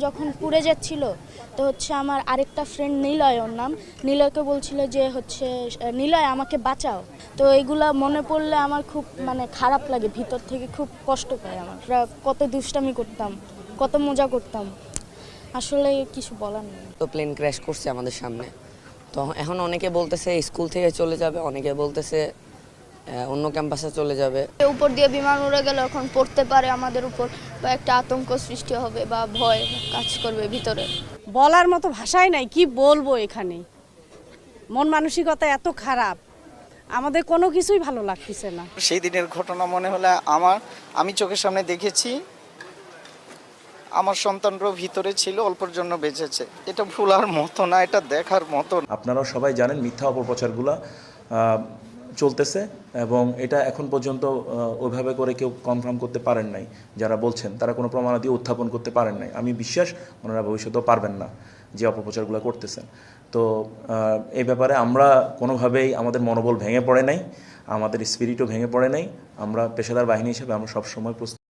যখন পুড়ে যাচ্ছিল, তো হচ্ছে আমার আরেকটা ফ্রেন্ড নিলয় ওর নাম। নিলয়কে বলছিল যে হচ্ছে, নিলয় আমাকে বাঁচাও। তো এগুলা মনে পড়লে আমার খুব মানে খারাপ লাগে, ভিতর থেকে খুব কষ্ট পায় আমার। কত দুষ্টামি করতাম, কত মজা করতাম। আসলে কিছু বলার নেই। তো প্লেন ক্র্যাশ করছে আমাদের সামনে। তো এখন অনেকে বলতেছে স্কুল থেকে চলে যাবে। অনেকে বলতেছে অন্য ক্যাম্পাসে চলে যাবে। উপর দিয়ে বিমান উড়ে গেলে এখন পড়তে পারে আমাদের উপর বা একটা আতঙ্ক সৃষ্টি হবে বা ভয় কাজ করবে ভিতরে। বলার মতো ভাষাই নাই কি বলব এখানে? মন মানসিকতা এত খারাপ আমাদের কোনো কিছুই ভালো লাগতেছে না। সেই দিনের ঘটনা মনে হলে আমার আমি চোখের সামনে দেখেছি আমার সন্তানরাও ভিতরে ছিল অল্পর জন্য বেঁচেছে। এটা ভুলার মতো না এটা দেখার মতো না। আপনারাও সবাই জানেন মিথ্যা অপপ্রচারগুলো চলতেছে এবং এটা এখন পর্যন্ত ওইভাবে করে কেউ কনফার্ম করতে পারেন নাই। যারা বলছেন, তারা কোনো প্রমাণাদি উত্থাপন করতে পারেন নাই। আমি বিশ্বাস, ওনারা ভবিষ্যতেও পারবেন না যে অপপ্রচারগুলো করতেছেন। তো এই ব্যাপারে আমরা কোনোভাবেই আমাদের মনোবল ভেঙে পড়ে নাই, আমাদের স্পিরিটও ভেঙে পড়ে নাই। আমরা পেশাদার বাহিনী হিসেবে আমরা সবসময় প্রস্তুত